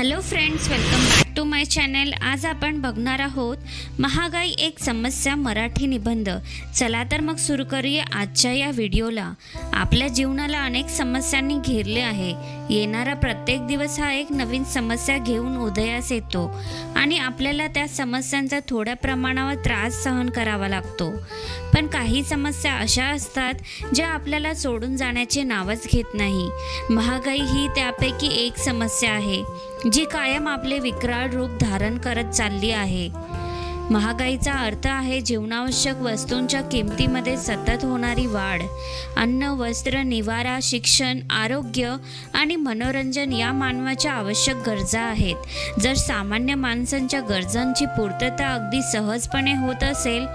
Hello friends, welcome back. Back to my channel आज आपण बघणार आहोत. महागाई एक समस्या मराठी निबंध. चला तर मग सुरू करूया आजच्या या व्हिडिओला. आपल्या जीवनाला अनेक समस्यांनी घेरले आहे. येणारा प्रत्येक दिवस हा एक नवीन समस्या घेऊन उदयास येतो. आणि आपल्याला त्या समस्यांचा थोड्या प्रमाणावर त्रास सहन करावा लागतो. पण काही समस्या अशा असतात ज्या आपल्याला सोडून जाण्याचे नावच घेत नाही. महागाई ही त्यापैकी एक समस्या आहे जी कायम आपले विकराळ रूप धारण करत चालली आहे. महागाईचा अर्थ आहे जीवनावश्यक वस्तूंच्या किमतीमध्ये सतत होणारी वाढ. अन्न वस्त्र निवारा शिक्षण आरोग्य आणि मनोरंजन या मानवाच्या आवश्यक गरजा आहेत. जर सामान्य माणसांच्या गरजांची पूर्तता अगदी सहजपणे होत असेल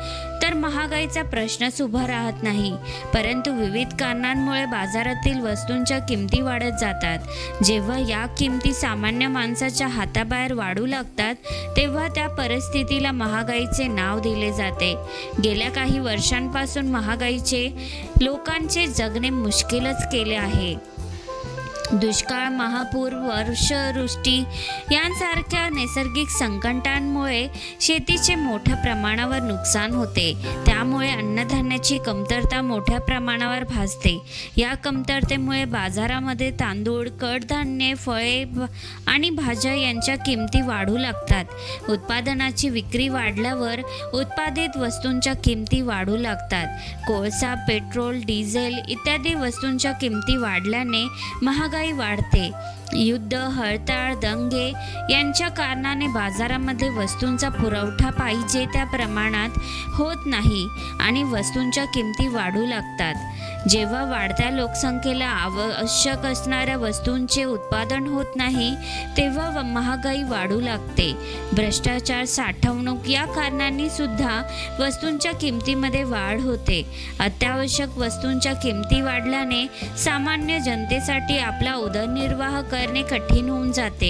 तर महागाईचा प्रश्नच उभा राहत नाही. परंतु विविध कारणांमुळे बाजारातील वस्तूंच्या किमती वाढत जातात. जेव्हा या किमती सामान्य माणसाच्या हाताबाहेर वाढू लागतात तेव्हा त्या परिस्थितीला महागाईचे नाव दिले जाते. गेल्या काही वर्षांपासून महागाईचे लोकांचे जगणे मुश्किलच केले आहे. दुष्काळ महापूर वर्षवृष्टी यांसारख्या नैसर्गिक संकटांमुळे शेतीचे मोठ्या प्रमाणावर नुकसान होते. त्यामुळे अन्नधान्याची कमतरता मोठ्या प्रमाणावर भासते. या कमतरतेमुळे बाजारामध्ये तांदूळ कडधान्ये फळे आणि भाज्या यांच्या किमती वाढू लागतात. उत्पादनाची विक्री वाढल्यावर उत्पादित वस्तूंच्या किमती वाढू लागतात. कोळसा पेट्रोल डिझेल इत्यादी वस्तूंच्या किमती वाढल्याने महागाई वाढते. युद्ध हळताळ दंगे यांच्या कारणाने बाजारामध्ये वस्तूंचा पुरवठा पाहिजे त्या प्रमाणात होत नाही आणि वस्तूंच्या किमती वाढू लागतात. जेव्हा वाढत्या लोकसंख्येला आवश्यक असणाऱ्या वस्तूंचे उत्पादन होत नाही तेव्हा महागाई वाढू लागते. भ्रष्टाचार साठवणूक या कारणांनी सुद्धा वस्तूंच्या किमतीमध्ये वाढ होते. अत्यावश्यक वस्तूंच्या किमती वाढल्याने सामान्य जनतेसाठी आपला उदरनिर्वाह करणे कठीण होऊन जाते.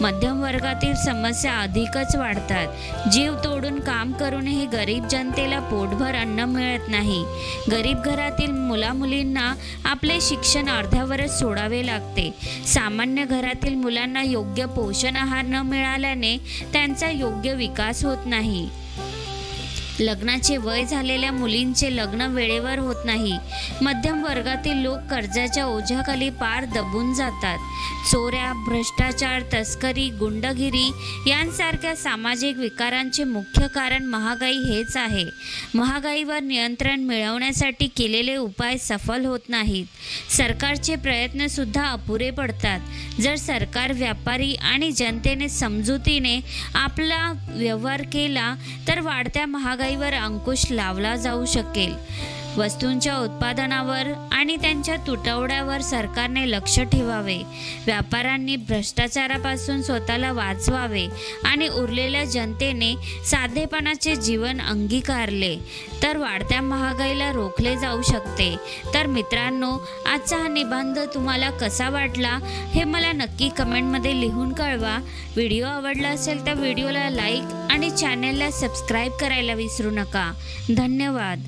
मध्यम वर्गातील समस्या अधिकच वाढतात. जीव तोडून काम करूनही गरीब जनतेला पोटभर अन्न मिळत नाही. गरीब घरातील मुलामुलींना आपले शिक्षण अर्ध्यावरच सोडावे लागते. सामान्य घरातील मुलांना योग्य पोषण आहार न मिळाल्याने त्यांचा योग्य विकास होत नाही. लग्नाचे वय झालेल्या मुलींचे लग्न वेळेवर होत नाही. मध्यम वर्गातील लोक कर्जाच्या ओझ्याखाली पार दबून जातात. चोऱ्या भ्रष्टाचार तस्करी गुंडगिरी यांसारख्या सामाजिक विकारांचे मुख्य कारण महागाई हेच आहे. महागाईवर नियंत्रण मिळवण्यासाठी केलेले उपाय सफल होत नाहीत. सरकारचे प्रयत्नसुद्धा अपुरे पडतात. जर सरकार व्यापारी आणि जनतेने समजुतीने आपला व्यवहार केला तर वाढत्या महागाईवर अंकुश लावला जाऊ शकेल. वस्तूंच्या उत्पादनावर आणि त्यांच्या तुटवड्यावर सरकारने लक्ष ठेवावे. व्यापाऱ्यांनी भ्रष्टाचारापासून स्वतःला वाचवावे आणि उरलेल्या जनतेने साधेपणाचे जीवन अंगीकारले. तर वाढत्या महागाईला रोखले जाऊ शकते. तर मित्रांनो आजचा हा निबंध तुम्हाला कसा वाटला हे मला नक्की कमेंटमध्ये लिहून कळवा. व्हिडिओ आवडला असेल तर व्हिडिओला लाईक आणि चॅनेलला सबस्क्राईब करायला विसरू नका. धन्यवाद.